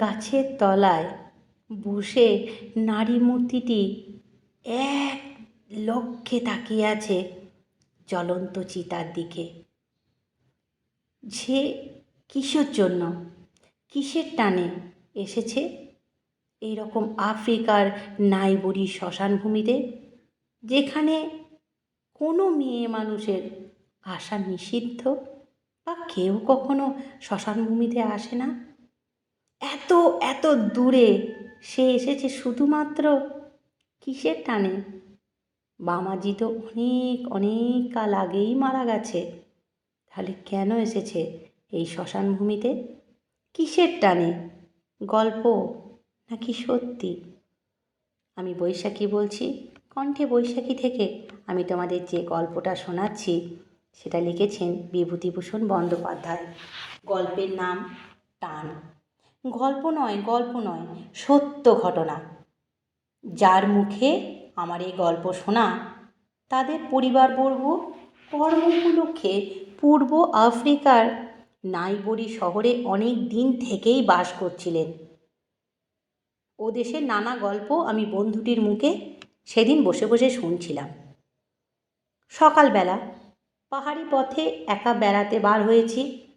গাছের তলায় বসে নারী মূর্তিটি এক লক্ষ্যে তাকিয়ে আছে জ্বলন্ত চিতার দিকে। সে কিসের জন্য? কিসের টানে এসেছে? এই রকম আফ্রিকার নাইবুড়ি শ্মশানভূমিতে, যেখানে কোনো মেয়ে মানুষের আসা নিষিদ্ধ? বা কেউ কখনো শ্মশানভূমিতে আসে না? এত এত দূরে সে এসেছে শুধুমাত্র কিসের টানে? বামাজি তো অনেক অনেক কাল আগেই মারা গেছে। তাহলে কেন এসেছে এই শ্মশানভূমিতে? কিসের টানে? গল্প নাকি সত্যি? আমি বৈশাখী বলছি, কণ্ঠে বৈশাখী থেকে আমি তোমাদের যে গল্পটা শোনাচ্ছি, সেটা লিখেছেন বিভূতিভূষণ বন্দ্যোপাধ্যায়। গল্পের নাম টান। গল্প নয় গল্প নয়, সত্য ঘটনা। যার মুখে আমার এই গল্প শোনা, তাদের পরিবারবর্গ কর্ম উপলক্ষে পূর্ব আফ্রিকার নাইবরি শহরে অনেক দিন থেকেই বাস করছিলেন। ও দেশের নানা গল্প আমি বন্ধুটির মুখে সেদিন বসে বসে শুনছিলাম। সকালবেলা পাহাড়ি পথে একা বেড়াতে বার হয়েছি।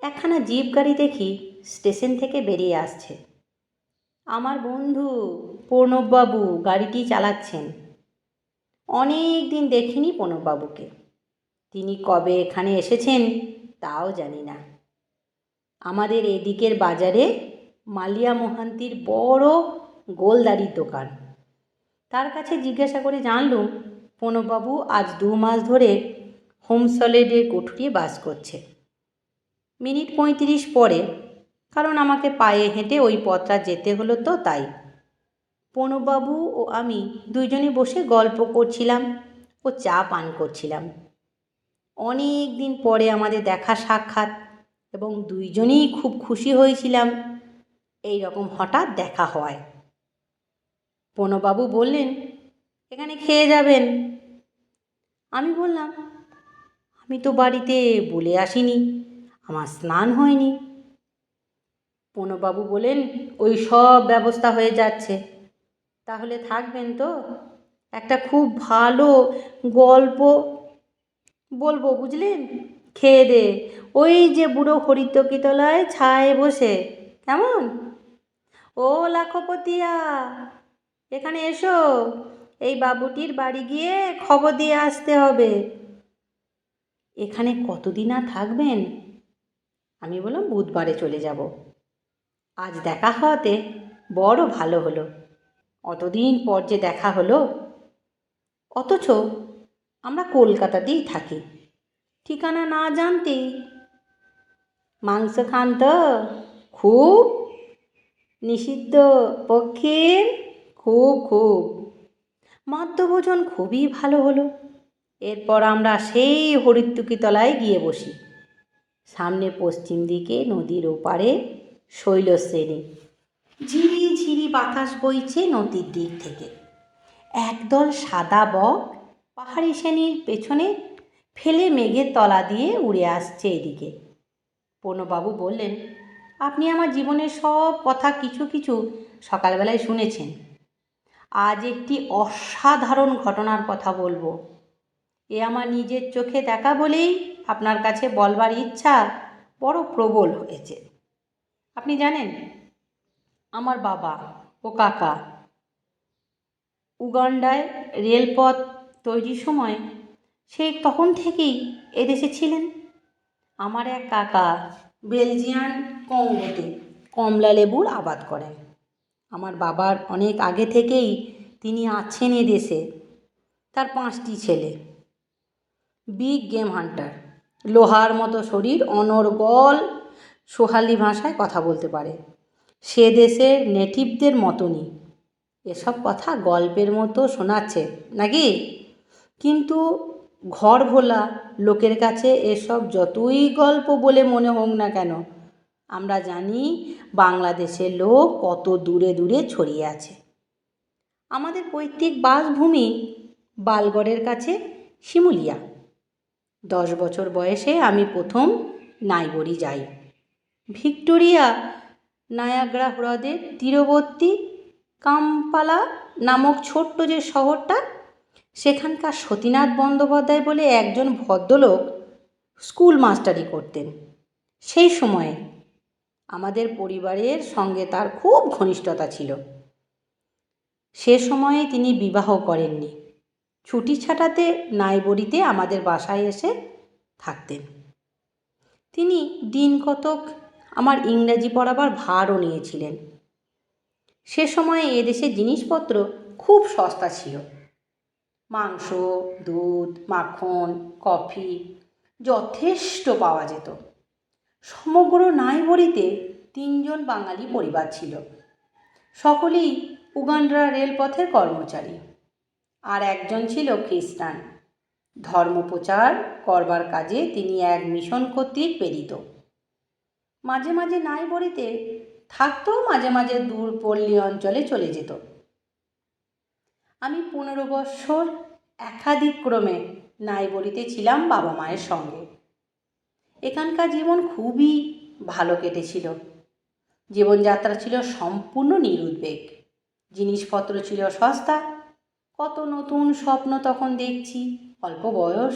একখানা জিপ গাড়ি দেখি স্টেশন থেকে বেরিয়ে আসছে। আমার বন্ধু প্রণববাবু গাড়িটি চালাচ্ছেন। অনেক দিন দেখিনি প্রণববাবুকে। তিনি কবে এখানে এসেছেন তাও জানি না। আমাদের এদিকের বাজারে মালিয়া মোহান্তির বড় গোলদারির দোকান। তার কাছে জিজ্ঞাসা করে জানলুম, প্রণববাবু আজ দু মাস ধরে হোম সলিডের কুঠুরিয়ে বাস করছে। মিনিট পঁয়ত্রিশ পরে কারণ আমাকে পায়ে হেঁটে ওই পথটা যেতে হলো তো তাই। প্রণববাবু ও আমি দুইজনে বসে গল্প করছিলাম ও চা পান করছিলাম। অনেক দিন পরে আমাদের দেখা সাক্ষাৎ এবং দুইজনেই খুব খুশি হয়েছিলাম। এই রকম হঠাৎ দেখা হয়। প্রণববাবু বললেন, এখানে খেয়ে যাবেন? আমি বললাম, আমি তো বাড়িতে বলে আসিনি, আমার স্নান হয়নি। প্রণববাবু বলেন, ওই সব ব্যবস্থা হয়ে যাচ্ছে। তাহলে থাকবেন তো? একটা খুব ভালো গল্প বলব, বুঝলেন? খেয়ে দে। ওই যে বুড়ো হরিতকিতলায় ছায়ে বসে। কেমন? ও লাখপতিয়া, এখানে এসো। এই বাবুটির বাড়ি গিয়ে খবর দিয়ে আসতে হবে। এখানে কতদিন আর থাকবেন? আমি বললাম বুধবারে চলে যাব। আজ দেখা হওয়াতে বড় ভালো হলো। অতদিন পর যে দেখা হলো, অথচ আমরা কলকাতাতেই থাকি। ঠিকানা না জানতেই মাংস খান তো খুব নিষিদ্ধ পক্ষের খুব খুব মধ্যভোজন খুবই ভালো হলো। এরপর আমরা সেই হরিত্তুকিতলায় গিয়ে বসি। সামনে পশ্চিম দিকে নদীর ওপারে শৈলশ্রেণী ঝিরি ঝিরি বাতাস বইছে নদীর দিক থেকে। একদল সাদা বক পাহাড়ি শ্রেণির পেছনে ফেলে মেঘের তলা দিয়ে উড়ে আসছে এদিকে। পূর্ণবাবু বললেন, আপনি আমার জীবনের সব কথা কিছু কিছু সকালবেলায় শুনেছেন। আজ একটি অসাধারণ ঘটনার কথা বলব। এ আমার নিজের চোখে দেখা বলেই আপনার কাছে বলবার ইচ্ছা বড় প্রবল হয়েছে। আপনি জানেন, আমার বাবা ও কাকা উগান্ডায় রেলপথ তৈরির সময় সেই তখন থেকেই এদেশে ছিলেন। আমার এক কাকা বেলজিয়ান কঙ্গোতে কমলা লেবুর আবাদ করেন। আমার বাবার অনেক আগে থেকেই তিনি আছেন দেশে তার পাঁচটি ছেলে। Big game hunter. লোহার মতো শরীর, অনর্গল সোহালি ভাষায় কথা বলতে পারে। সে দেশের নেটিভদের মতনই। এসব কথা গল্পের মতো শোনাচ্ছে, নাকি? কিন্তু ঘর ভোলা, লোকের কাছে এসব যতই গল্প বলে মনে হোক না কেন, আমরা জানি বাংলাদেশের লোক কত দূরে দূরে ছড়িয়ে আছে। আমাদের পৈতৃক বাসভূমি বালগড়ের কাছে শিমুলিয়া। দশ বছর বয়সে আমি প্রথম নাইবরি যাই। ভিক্টোরিয়া নায়াগ্রা হ্রদের তীরবর্তী কামপালা নামক ছোট্ট যে শহরটা, সেখানকার সতীনাথ বন্দ্যোপাধ্যায় বলে একজন ভদ্রলোক স্কুল মাস্টারি করতেন। সেই সময়ে আমাদের পরিবারের সঙ্গে তার খুব ঘনিষ্ঠতা ছিল। সে সময়ে তিনি বিবাহ করেননি। ছুটি ছাটাতে নাইবড়িতে আমাদের বাসায় এসে থাকতেন। তিনি দিন কতক আমার ইংরেজি পড়াবার ভারও নিয়েছিলেন। সে সময়ে এদেশে জিনিসপত্র খুব সস্তা ছিল। মাংস, দুধ, মাখন, কফি যথেষ্ট পাওয়া যেত। সমগ্র নাইবড়িতে তিনজন বাঙালি পরিবার ছিল। সকলেই উগান্ডা রেলপথের কর্মচারী। আর একজন ছিল খ্রিস্টান। ধর্মপ্রচার করবার কাজে তিনি এক মিশন কর্তৃক প্রেরিত। মাঝে মাঝে নাইবড়িতে থাকতেও মাঝে মাঝে দূর পল্লী অঞ্চলে চলে যেত। আমি পনেরো বৎসর একাধিক একাধিক্রমে নাইবড়িতে ছিলাম বাবা মায়ের সঙ্গে। এখানকার জীবন খুবই ভালো কেটেছিল। জীবনযাত্রা ছিল সম্পূর্ণ নিরুদ্বেগ। জিনিসপত্র ছিল সস্তা। কত নতুন স্বপ্ন তখন দেখছি, অল্প বয়স।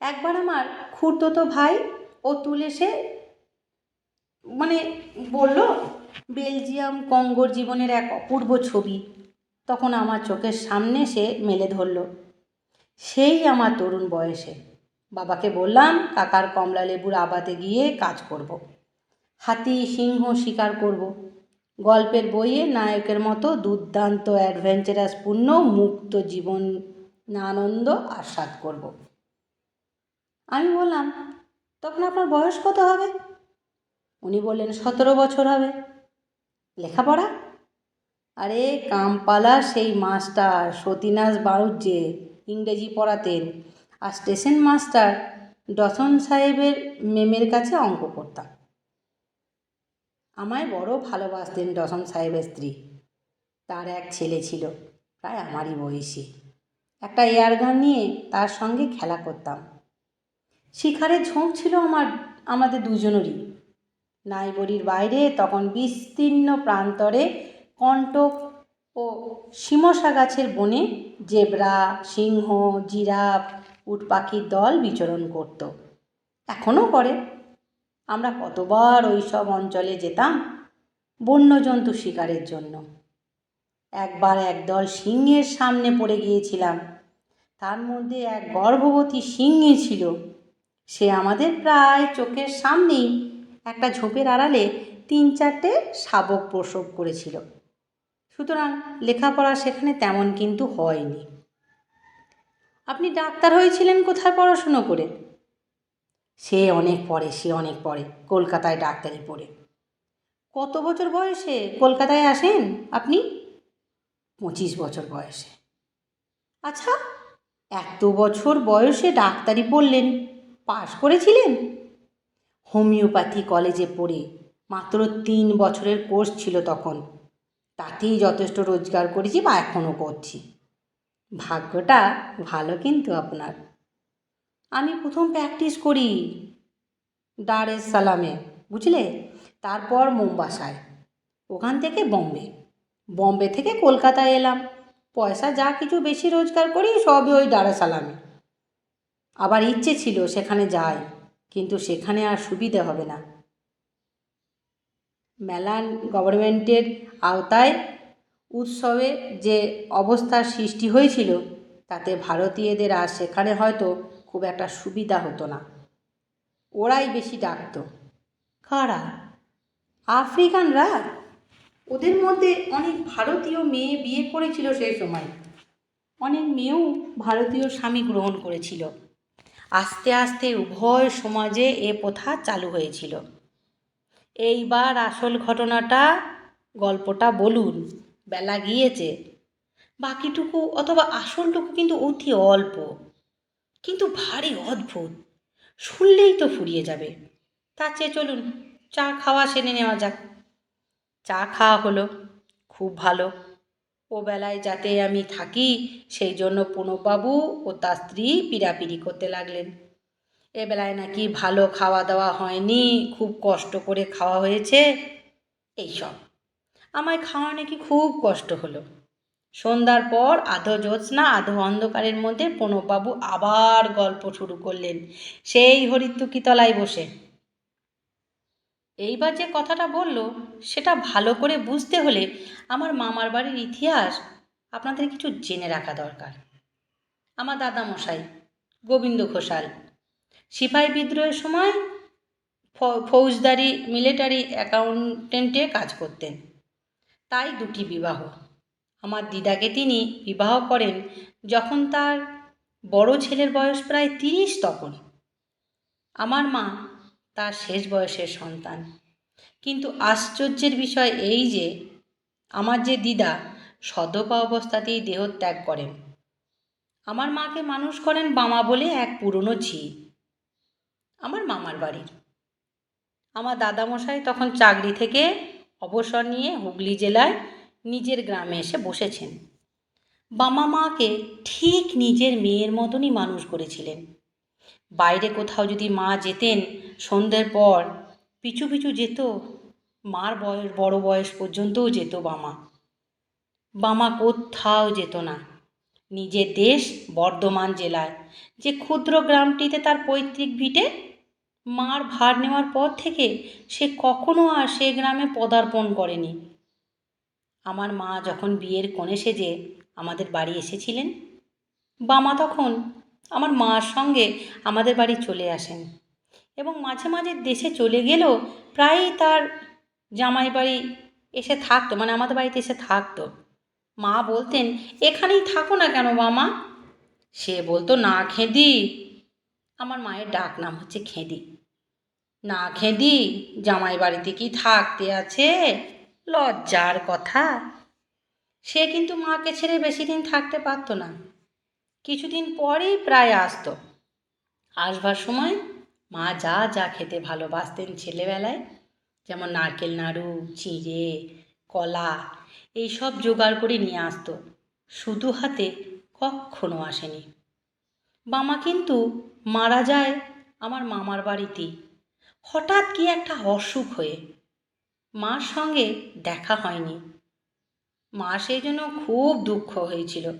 একবার আমার খুড়তো ভাই ও তুলে সে মানে বলল, বেলজিয়াম, কঙ্গোর জীবনের এক অপূর্ব ছবি তখন আমার চোখের সামনে সে মেলে ধরল, সেই আমার তরুণ বয়সে বাবাকে বললাম, কাকার কমলা লেবুর আবাতে গিয়ে কাজ করব। হাতি, সিংহ শিকার করব। গল্পের বইয়ে নায়কের মতো দুর্দান্ত অ্যাডভেঞ্চারাসপূর্ণ মুক্ত জীবন আনন্দ আস্বাদ করব। আমি বললাম, তখন আপনার বয়স কত হবে উনি বললেন, সতেরো বছর হবে। লেখাপড়া? আরে, কামপালা সেই মাস্টার সতীনাথ বাড়ুজ্জে ইংরেজি পড়াতেন আর স্টেশন মাস্টার ডসন সাহেবের মেমের কাছে অঙ্ক করতাম। আমায় বড় ভালোবাসতেন ডসন সাহেবের স্ত্রী। তার এক ছেলে ছিল, প্রায় আমারই বয়সী। একটা এয়ারগান নিয়ে তার সঙ্গে খেলা করতাম। শিকারের ঝোঁক ছিল আমার, আমাদের দুজনেরই। নাইবড়ির বাইরে তখন বিস্তীর্ণ প্রান্তরে কণ্টক ও সীমসা গাছের বনে জেব্রা, সিংহ, জিরাফ উট পাখির দল বিচরণ করত। এখনও করে। আমরা কতবার ওই সব অঞ্চলে যেতাম বন্যজন্তু শিকারের জন্য। একবার একদল সিংহের সামনে পড়ে গিয়েছিলাম। তার মধ্যে এক গর্ভবতী সিংহে ছিল। সে আমাদের প্রায় চোখের সামনেই একটা ঝোপের আড়ালে তিন চারটে শাবক প্রসব করেছিল। সুতরাং লেখাপড়া সেখানে তেমন কিন্তু হয়নি। আপনি ডাক্তার হয়েছিলেন কোথায় পড়াশুনো করে? সে অনেক পরে সে অনেক পরে কলকাতায় ডাক্তারি পড়ে। কত বছর বয়সে কলকাতায় আসেন আপনি? পঁচিশ বছর বয়সে। আচ্ছা এত বছর বয়সে ডাক্তারি পড়লেন, পাশ করেছিলেন? হোমিওপ্যাথি কলেজে পড়ে মাত্র তিন বছরের কোর্স ছিল তখন। তাতেই যথেষ্ট রোজগার করেছি বা এখনও করছি। ভাগ্যটা ভালো কিন্তু আপনার। আমি প্রথম প্র্যাকটিস করি ডার এস সালামে, বুঝলে? তারপর মোম্বাসায়, ওখান থেকে বম্বে। বম্বে থেকে কলকাতায় এলাম। পয়সা যা কিছু বেশি রোজগার করি সবই ওই এস সালামে। আবার ইচ্ছে ছিল সেখানে যাই। কিন্তু সেখানে আর সুবিধে হবে না। মেলান গভর্নমেন্টের আওতায় উৎসবে যে অবস্থার সৃষ্টি হয়েছিল, তাতে ভারতীয়দের আর সেখানে হয়তো খুব একটা সুবিধা হতো না। ওরাই বেশি ডাকতো। কারা? আফ্রিকানরা? ওদের মধ্যে অনেক ভারতীয় মেয়ে বিয়ে করেছিল সেই সময়। অনেক মেয়েও ভারতীয় স্বামী গ্রহণ করেছিল। আস্তে আস্তে উভয় সমাজে এ প্রথা চালু হয়েছিল। এইবার আসল ঘটনাটা, গল্পটা বলুন, বেলা গিয়েছে। বাকিটুকু অথবা আসলটুকু কিন্তু অতি অল্প, কিন্তু ভারী অদ্ভুত। শুনলেই তো ফুরিয়ে যাবে। তার চেয়ে চলুন, চা খাওয়া সেরে নেওয়া যাক। চা খাওয়া হলো, খুব ভালো। ও বেলায় যাতে আমি থাকি, সেই জন্য প্রণববাবু ও তার স্ত্রী পিড়াপিড়ি করতে লাগলেন। এ বেলায় নাকি ভালো খাওয়া দাওয়া হয়নি, খুব কষ্ট করে খাওয়া হয়েছে এইসব আমায় খাওয়ানো কি খুব কষ্ট হলো। সন্ধ্যার পর আধো জ্যোৎস্না, আধো অন্ধকারের মধ্যে প্রণববাবু আবার গল্প শুরু করলেন, সেই হরিত্তুকি তলায় বসে। এইবার যে কথাটা বলল, সেটা ভালো করে বুঝতে হলে আমার মামার বাড়ির ইতিহাস আপনাদের কিছু জেনে রাখা দরকার। আমার দাদামশাই, গোবিন্দ ঘোষাল, সিপাহী বিদ্রোহের সময় ফৌজদারি, মিলিটারি অ্যাকাউন্টেন্টে কাজ করতেন। তাই দুটি বিবাহ। আমার দিদাকে তিনি বিবাহ করেন যখন তার বড় ছেলের বয়স প্রায় তিরিশ তখন। আমার মা তার শেষ বয়সের সন্তান। কিন্তু আশ্চর্যের বিষয় এই যে, আমার যে দিদা সদপা অবস্থাতেই দেহত্যাগ করেন। আমার মাকে মানুষ করেন বামা বলে এক পুরনো ঝি। আমার মামার বাড়ির। আমার দাদামশাই তখন চাকরি থেকে অবসর নিয়ে হুগলি জেলায় নিজের গ্রামে এসে বসেছেন। বামা মাকে ঠিক নিজের মেয়ের মতনই মানুষ করেছিলেন। বাইরে কোথাও যদি মা যেতেন, সন্ধ্যের পর পিছু পিছু যেত, মার বয়স, বড় বয়স পর্যন্তও যেত বামা। বামা কোথাও যেত না। নিজের দেশ বর্ধমান জেলায়। যে ক্ষুদ্র গ্রামটিতে তার পৈতৃক ভিটে মার ভার নেওয়ার পর থেকে সে কখনো আর সে গ্রামে পদার্পণ করেনি। আমার মা যখন বিয়ের কোণে সেজে আমাদের বাড়ি এসেছিলেন, বামা তখন আমার মার সঙ্গে আমাদের বাড়ি চলে আসেন। এবং মাঝে মাঝে দেশে চলে গেলেও প্রায়ই তার জামাই বাড়ি এসে থাকতো মানে আমাদের বাড়িতে এসে থাকতো। মা বলতেন, এখানেই থাকো না কেন মামা? সে বলতো, না খেদি। আমার মায়ের ডাক নাম হচ্ছে খেদি। না খেদি, জামাই বাড়িতে কি থাকতে আছে? লজ্জার কথা। সে কিন্তু মাকে ছেড়ে বেশি দিন থাকতে পারতো না। কিছুদিন পরেই প্রায় আসতো। আসবার সময় মা যা যা খেতে ভালোবাসতেন ছেলেবেলায়, যেমন নারকেল নাড়ু, চিঁড়ে, কলা এইসব জোগাড় করে নিয়ে আসতো। শুধু হাতে কখনো আসেনি। বামা কিন্তু মারা যায় আমার মামার বাড়িতেই হঠাৎ কি একটা অসুখ হয়ে। মার সঙ্গে দেখা হয়নি। মা সেই জন্য খুব দুঃখ হয়েছিল।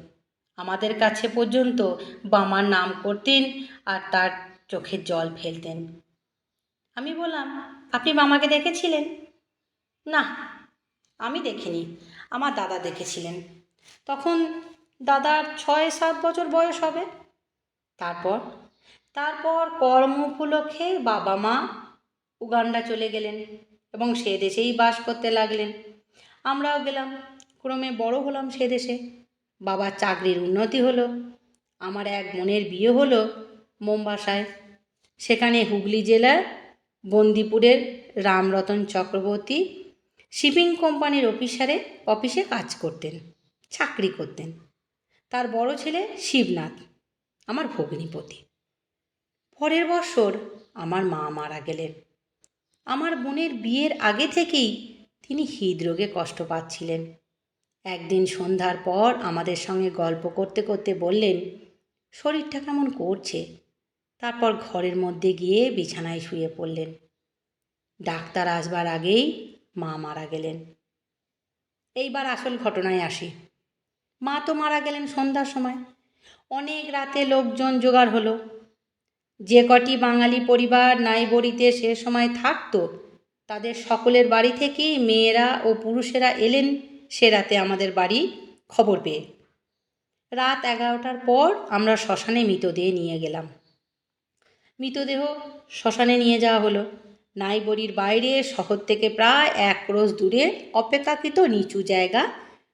আমাদের কাছে পর্যন্ত বামার নাম করতেন আর তার চোখের জল ফেলতেন। আমি বললাম, আপনি মামাকে দেখেছিলেন? না, আমি দেখিনি। আমার দাদা দেখেছিলেন। তখন দাদার ছয় সাত বছর বয়স হবে। তারপর তারপর কর্ম উপলক্ষে বাবা মা উগান্ডা চলে গেলেন এবং সে দেশেই বাস করতে লাগলেন। আমরাও গেলাম। ক্রমে বড় হলাম সে দেশে। বাবার চাকরির উন্নতি হলো। আমার এক বোনের বিয়ে হলো মোমবাসায়। সেখানে হুগলি জেলার বন্দিপুরের রামরতন চক্রবর্তী শিপিং কোম্পানির অফিসারে অফিসে কাজ করতেন, চাকরি করতেন। তার বড় ছেলে শিবনাথ, আমার ভগ্নিপতি। পরের বছর আমার মা মারা গেলেন। আমার বোনের বিয়ের আগে থেকেই তিনি হৃদরোগে কষ্ট পাচ্ছিলেন। একদিন সন্ধ্যার পর আমাদের সঙ্গে গল্প করতে করতে বললেন, শরীরটা কেমন করছে? তারপর ঘরের মধ্যে গিয়ে বিছানায় শুয়ে পড়লেন। ডাক্তার আসবার আগেই মা মারা গেলেন। এইবার আসল ঘটনায় আসি। মা তো মারা গেলেন সন্ধ্যার সময়। অনেক রাতে লোকজন জোগাড় হলো। যে কটি বাঙালি পরিবার নাইবড়িতে সে সময় থাকতো, তাদের সকলের বাড়ি থেকেই মেয়েরা ও পুরুষেরা এলেন সে রাতে আমাদের বাড়ি খবর পেয়ে। রাত এগারোটার পর আমরা শ্মশানে মৃতদেহ নিয়ে গেলাম। মৃতদেহ শ্মশানে নিয়ে যাওয়া হলো। নাইবড়ির বাইরে শহর থেকে প্রায় এক ক্রোশ দূরে অপেক্ষাকৃত নিচু জায়গা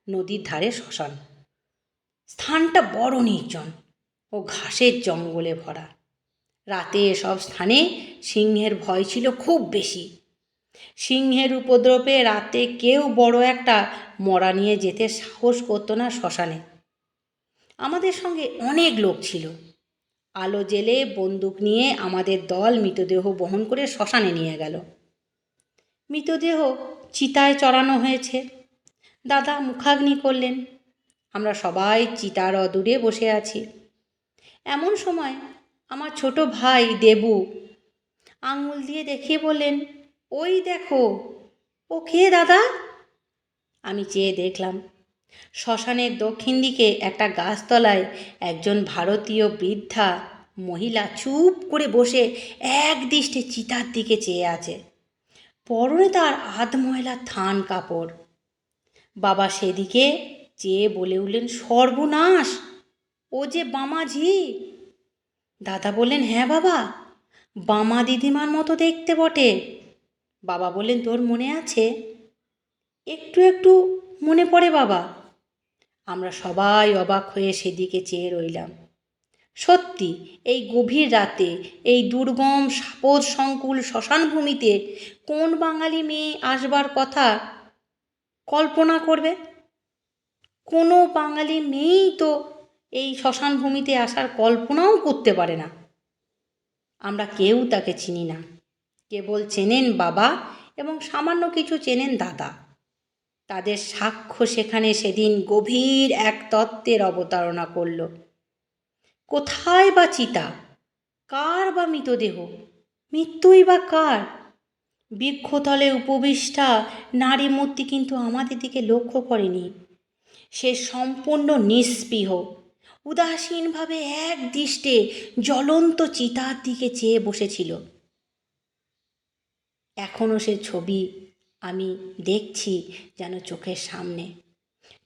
নদীর ধারে শ্মশান। স্থানটা বড় নির্জন ও ঘাসের জঙ্গলে ভরা। রাতে এসব স্থানে সিংহের ভয় ছিল খুব বেশি। সিংহের উপদ্রবে রাতে কেউ বড় একটা মরা নিয়ে যেতে সাহস করতো না শ্মশানে। আমাদের সঙ্গে অনেক লোক ছিল। আলো জেলে বন্দুক নিয়ে আমাদের দল মৃতদেহ বহন করে শ্মশানে নিয়ে গেল। মৃতদেহ চিতায় চড়ানো হয়েছে। দাদা মুখাগ্নি করলেন। আমরা সবাই চিতার অদূরে বসে আছি। এমন সময় আমার ছোট ভাই দেবু আঙুল দিয়ে দেখিয়ে বললেন ওই দেখো, ও কে দাদা? আমি চেয়ে দেখলাম, শ্মশানের দক্ষিণ দিকে একটা গাছতলায় একজন ভারতীয় বৃদ্ধা মহিলা চুপ করে বসে এক দৃষ্টে চিতার দিকে চেয়ে আছে। পরনে তার আধময়লা থান কাপড়। বাবা সেদিকে চেয়ে বলে উঠলেন, সর্বনাশ! ও যে বামাঝি! দাদা বললেন হ্যাঁ বাবা, বামা দিদিমার মতো দেখতে বটে। বাবা বললেন, তোর মনে আছে? একটু একটু মনে পড়ে বাবা। আমরা সবাই অবাক হয়ে সেদিকে চেয়ে রইলাম। সত্যি, এই গভীর রাতে, এই দুর্গম সাপদ সংকুল শ্মশানভূমিতে কোন বাঙালি মেয়ে আসবার কথা কল্পনা করবে? কোনো বাঙালি মেয়েই তো এই শ্মশানভূমিতে আসার কল্পনাও করতে পারে না। আমরা কেউ তাকে চিনি না। কেবল চেনেন বাবা এবং সামান্য কিছু চেনেন দাদা। তাদের সাক্ষ্য সেখানে সেদিন গভীর এক তত্ত্বের অবতারণা করল। কোথায় বা চিতা? কার বা মৃতদেহ? মৃত্যুই বা কার? বৃক্ষতলে উপবিষ্টা নারী মূর্তি কিন্তু আমাদের দিকে লক্ষ্য করেনি। সে সম্পূর্ণ নিস্পৃহ উদাসীনভাবে এক দৃষ্টে জ্বলন্ত চিতার দিকে চেয়ে বসেছিল। এখনও সে ছবি আমি দেখছি যেন চোখের সামনে।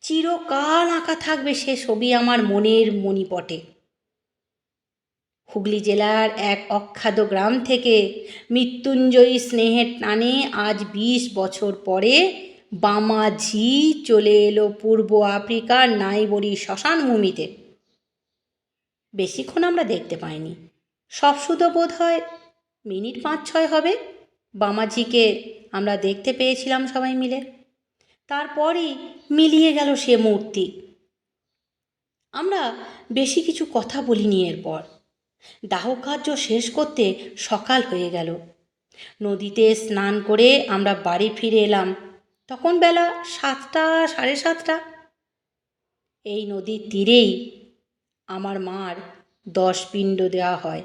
চিরকাল আঁকা থাকবে সে ছবি আমার মনের মণিপটে। হুগলি জেলার এক অখ্যাত গ্রাম থেকে মৃত্যুঞ্জয়ী স্নেহের টানে আজ বিশ বছর পরে বামাঝি চলে এলো পূর্ব আফ্রিকার নাইবরি শ্মশানভূমিতে। বেশিক্ষণ আমরা দেখতে পাইনি। সব শুধু বোধ হয় মিনিট পাঁচ ছয় হবে। বামাজিকে আমরা দেখতে পেয়েছিলাম সবাই মিলে। তারপরই মিলিয়ে গেল সে মূর্তি। আমরা বেশি কিছু কথা বলিনি এরপর। দাহ কার্য শেষ করতে সকাল হয়ে গেল। নদীতে স্নান করে আমরা বাড়ি ফিরে এলাম। তখন বেলা সাতটা, সাড়ে সাতটা। এই নদীর তীরেই আমার মার দশ পিণ্ড দেওয়া হয়।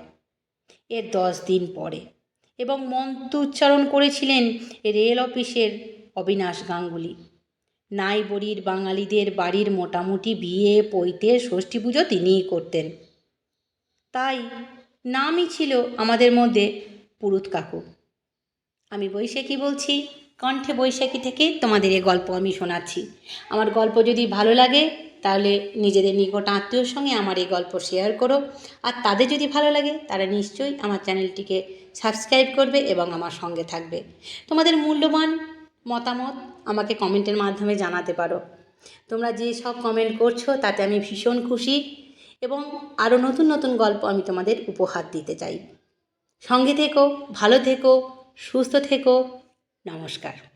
এর দশ দিন পরে। এবং মন্ত্র উচ্চারণ করেছিলেন রেল অফিসের অবিনাশ গাঙ্গুলি। নাইবড়ির বাঙালিদের বাড়ির মোটামুটি বিয়ে, পৈতে, ষষ্ঠী পুজো তিনিই করতেন। তাই নামই ছিল আমাদের মধ্যে পুরুত কাকু। আমি বৈশাখী বলছি, কণ্ঠে বৈশাখী থেকে তোমাদের এই গল্প আমি শোনাচ্ছি। আমার গল্প যদি ভালো লাগে তাহলে নিজেদের নিকট আত্মীয়র সঙ্গে আমার এই গল্প শেয়ার করো। আর তাদের যদি ভালো লাগে, তারা নিশ্চয়ই আমার চ্যানেলটিকে সাবস্ক্রাইব করবে এবং আমার সঙ্গে থাকবে। তোমাদের মূল্যবান মতামত আমাকে কমেন্টের মাধ্যমে জানাতে পারো। তোমরা যে সব কমেন্ট করছ, তাতে আমি ভীষণ খুশি এবং আরও নতুন নতুন গল্প আমি তোমাদের উপহার দিতে চাই। সঙ্গে থেকো, ভালো থেকো, সুস্থ থেকো, নমস্কার।